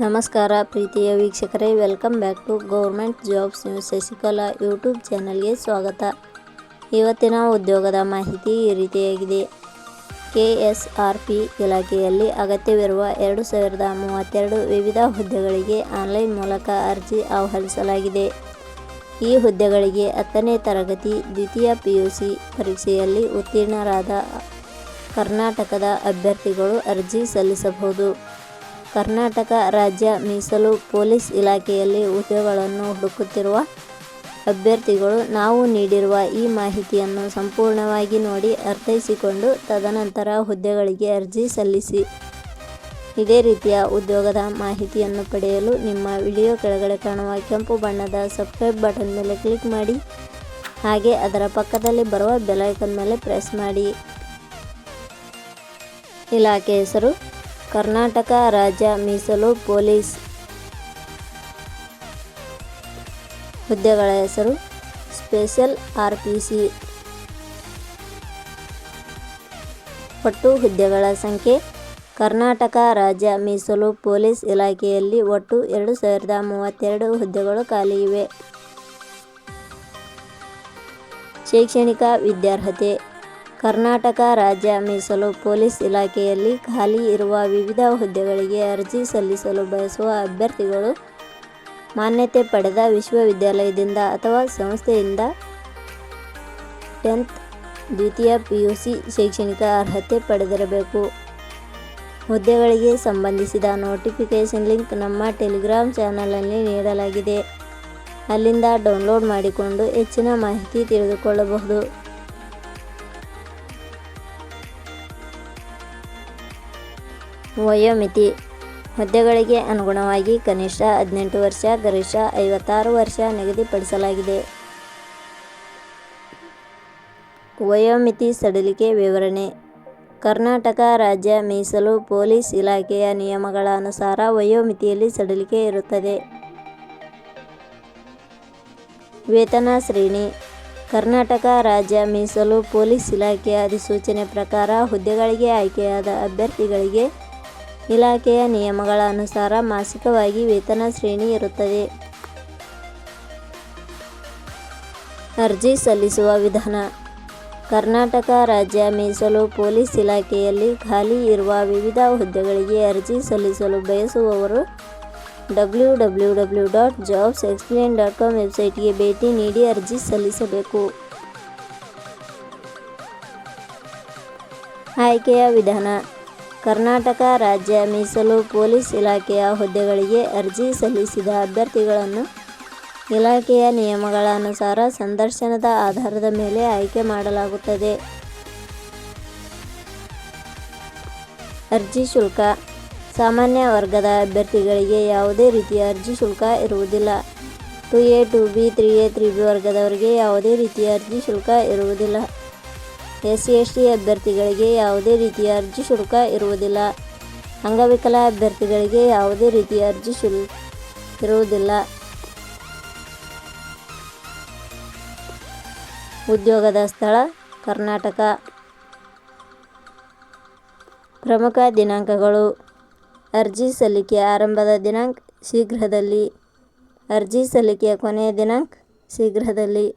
ನಮಸ್ಕಾರ ಪ್ರೀತಿಯ ವೀಕ್ಷಕರೇ welcome back to government jobs news Shashikala YouTube ಚಾನಲ್ಗೆ ಸ್ವಾಗತ. ಇವತ್ತಿನ ಉದ್ಯೋಗದ ಮಾಹಿತಿ ಈ ರೀತಿಯಾಗಿದೆ. ಕೆ ಎಸ್ ಆರ್ ಪಿ ಇಲಾಖೆಯಲ್ಲಿ ಅಗತ್ಯವಿರುವ ಎರಡು ಸಾವಿರದ ಮೂವತ್ತೆರಡು ವಿವಿಧ ಹುದ್ದೆಗಳಿಗೆ ಆನ್ಲೈನ್ ಮೂಲಕ ಅರ್ಜಿ ಆಹ್ವಾನಿಸಲಾಗಿದೆ. ಈ ಹುದ್ದೆಗಳಿಗೆ ಹತ್ತನೇ ತರಗತಿ, ದ್ವಿತೀಯ ಪಿ ಯು ಸಿ ಪರೀಕ್ಷೆಯಲ್ಲಿ ಉತ್ತೀರ್ಣರಾದ ಕರ್ನಾಟಕದ ಅಭ್ಯರ್ಥಿಗಳು ಅರ್ಜಿ ಸಲ್ಲಿಸಬಹುದು. ಕರ್ನಾಟಕ ರಾಜ್ಯ ಮೀಸಲು ಪೊಲೀಸ್ ಇಲಾಖೆಯಲ್ಲಿ ಹುದ್ದೆಗಳನ್ನು ಹುಡುಕುತ್ತಿರುವ ಅಭ್ಯರ್ಥಿಗಳು ನಾವು ನೀಡಿರುವ ಈ ಮಾಹಿತಿಯನ್ನು ಸಂಪೂರ್ಣವಾಗಿ ನೋಡಿ ಅರ್ಥೈಸಿಕೊಂಡು ತದನಂತರ ಹುದ್ದೆಗಳಿಗೆ ಅರ್ಜಿ ಸಲ್ಲಿಸಿ. ಇದೇ ರೀತಿಯ ಉದ್ಯೋಗದ ಮಾಹಿತಿಯನ್ನು ಪಡೆಯಲು ನಿಮ್ಮ ವಿಡಿಯೋ ಕೆಳಗಡೆ ಕಾಣುವ ಕೆಂಪು ಬಣ್ಣದ ಸಬ್ಸ್ಕ್ರೈಬ್ ಬಟನ್ ಮೇಲೆ ಕ್ಲಿಕ್ ಮಾಡಿ. ಹಾಗೆ ಅದರ ಪಕ್ಕದಲ್ಲಿ ಬರುವ ಬೆಲೈಕನ್ ಮೇಲೆ ಪ್ರೆಸ್ ಮಾಡಿ. ಇಲಾಖೆ ಹೆಸರು ಕರ್ನಾಟಕ ರಾಜ್ಯ ಮೀಸಲು ಪೊಲೀಸ್ ಹುದ್ದೆಗಳ ಹೆಸರು ಸ್ಪೆಷಲ್ ಆರ್ ಪಿ ಸಿ ಒಟ್ಟು ಹುದ್ದೆಗಳ ಸಂಖ್ಯೆ ಕರ್ನಾಟಕ ರಾಜ್ಯ ಮೀಸಲು ಪೊಲೀಸ್ ಇಲಾಖೆಯಲ್ಲಿ ಒಟ್ಟು ಎರಡು ಸಾವಿರದ ಮೂವತ್ತೆರಡು ಹುದ್ದೆಗಳು ಖಾಲಿ ಇವೆ. ಶೈಕ್ಷಣಿಕ ವಿದ್ಯಾರ್ಹತೆ ಕರ್ನಾಟಕ ರಾಜ್ಯ ಮೀಸಲು ಪೊಲೀಸ್ ಇಲಾಖೆಯಲ್ಲಿ ಖಾಲಿ ಇರುವ ವಿವಿಧ ಹುದ್ದೆಗಳಿಗೆ ಅರ್ಜಿ ಸಲ್ಲಿಸಲು ಬಯಸುವ ಅಭ್ಯರ್ಥಿಗಳು ಮಾನ್ಯತೆ ಪಡೆದ ವಿಶ್ವವಿದ್ಯಾಲಯದಿಂದ ಅಥವಾ ಸಂಸ್ಥೆಯಿಂದ. ಟೆಂತ್, ದ್ವಿತೀಯ ಪಿ ಯು ಸಿ ಶೈಕ್ಷಣಿಕ ಅರ್ಹತೆ ಪಡೆದಿರಬೇಕು. ಹುದ್ದೆಗಳಿಗೆ ಸಂಬಂಧಿಸಿದ ನೋಟಿಫಿಕೇಷನ್ ಲಿಂಕ್ ನಮ್ಮ ಟೆಲಿಗ್ರಾಮ್ ಚಾನಲಲ್ಲಿ ನೀಡಲಾಗಿದೆ. ಅಲ್ಲಿಂದ ಡೌನ್ಲೋಡ್ ಮಾಡಿಕೊಂಡು ಹೆಚ್ಚಿನ ಮಾಹಿತಿ ತಿಳಿದುಕೊಳ್ಳಬಹುದು. ವಯೋಮಿತಿ. ಹುದ್ದೆಗಳಿಗೆ ಅನುಗುಣವಾಗಿ ಕನಿಷ್ಠ ಹದಿನೆಂಟು ವರ್ಷ, ಗರಿಷ್ಠ ಐವತ್ತಾರು ವರ್ಷ ನಿಗದಿಪಡಿಸಲಾಗಿದೆ. ವಯೋಮಿತಿ ಸಡಿಲಿಕೆ ವಿವರಣೆ. ಕರ್ನಾಟಕ ರಾಜ್ಯ ಮೀಸಲು ಪೊಲೀಸ್ ಇಲಾಖೆಯ ನಿಯಮಗಳ ಅನುಸಾರ ವಯೋಮಿತಿಯಲ್ಲಿ ಸಡಿಲಿಕೆ ಇರುತ್ತದೆ. ವೇತನ ಶ್ರೇಣಿ. ಕರ್ನಾಟಕ ರಾಜ್ಯ ಮೀಸಲು ಪೊಲೀಸ್ ಇಲಾಖೆಯ ಅಧಿಸೂಚನೆ ಪ್ರಕಾರ ಹುದ್ದೆಗಳಿಗೆ ಆಯ್ಕೆಯಾದ ಅಭ್ಯರ್ಥಿಗಳಿಗೆ ಇಲಾಖೆಯ ನಿಯಮಗಳ ಅನುಸಾರ ಮಾಸಿಕವಾಗಿ ವೇತನ ಶ್ರೇಣಿ ಇರುತ್ತದೆ. ಅರ್ಜಿ ಸಲ್ಲಿಸುವ ವಿಧಾನ. ಕರ್ನಾಟಕ ರಾಜ್ಯ ಮೀಸಲು ಪೊಲೀಸ್ ಇಲಾಖೆಯಲ್ಲಿ ಖಾಲಿ ಇರುವ ವಿವಿಧ ಹುದ್ದೆಗಳಿಗೆ ಅರ್ಜಿ ಸಲ್ಲಿಸಲು ಬಯಸುವವರು W W W dot jobs explain dot com ವೆಬ್ಸೈಟ್ಗೆ ಭೇಟಿ ನೀಡಿ ಅರ್ಜಿ ಸಲ್ಲಿಸಬೇಕು. ಆಯ್ಕೆಯ ವಿಧಾನ. ಕರ್ನಾಟಕ ರಾಜ್ಯ ಮೀಸಲು ಪೊಲೀಸ್ ಇಲಾಖೆಯ ಹುದ್ದೆಗಳಿಗೆ ಅರ್ಜಿ ಸಲ್ಲಿಸಿದ ಅಭ್ಯರ್ಥಿಗಳನ್ನು ಇಲಾಖೆಯ ನಿಯಮಗಳ ಅನುಸಾರ ಸಂದರ್ಶನದ ಆಧಾರದ ಮೇಲೆ ಆಯ್ಕೆ ಮಾಡಲಾಗುತ್ತದೆ. ಅರ್ಜಿ ಶುಲ್ಕ. ಸಾಮಾನ್ಯ ವರ್ಗದ ಅಭ್ಯರ್ಥಿಗಳಿಗೆ ಯಾವುದೇ ರೀತಿಯ ಅರ್ಜಿ ಶುಲ್ಕ ಇರುವುದಿಲ್ಲ. Two A two B three A three B ವರ್ಗದವರಿಗೆ ಯಾವುದೇ ರೀತಿಯ ಅರ್ಜಿ ಶುಲ್ಕ ಇರುವುದಿಲ್ಲ. ಎಸ್ ಸಿ ಎಸ್ ಟಿ ಅಭ್ಯರ್ಥಿಗಳಿಗೆ ಯಾವುದೇ ರೀತಿಯ ಅರ್ಜಿ ಶುಲ್ಕ ಇರುವುದಿಲ್ಲ. ಅಂಗವಿಕಲ ಅಭ್ಯರ್ಥಿಗಳಿಗೆ ಯಾವುದೇ ರೀತಿಯ ಅರ್ಜಿ ಶುಲ್ಕ ಇರುವುದಿಲ್ಲ. ಉದ್ಯೋಗದ ಸ್ಥಳ, ಕರ್ನಾಟಕ. ಪ್ರಮುಖ ದಿನಾಂಕಗಳು. ಅರ್ಜಿ ಸಲ್ಲಿಕೆ ಆರಂಭದ ದಿನಾಂಕ ಶೀಘ್ರದಲ್ಲಿ. ಅರ್ಜಿ ಸಲ್ಲಿಕೆಯ ಕೊನೆಯ ದಿನಾಂಕ ಶೀಘ್ರದಲ್ಲಿ.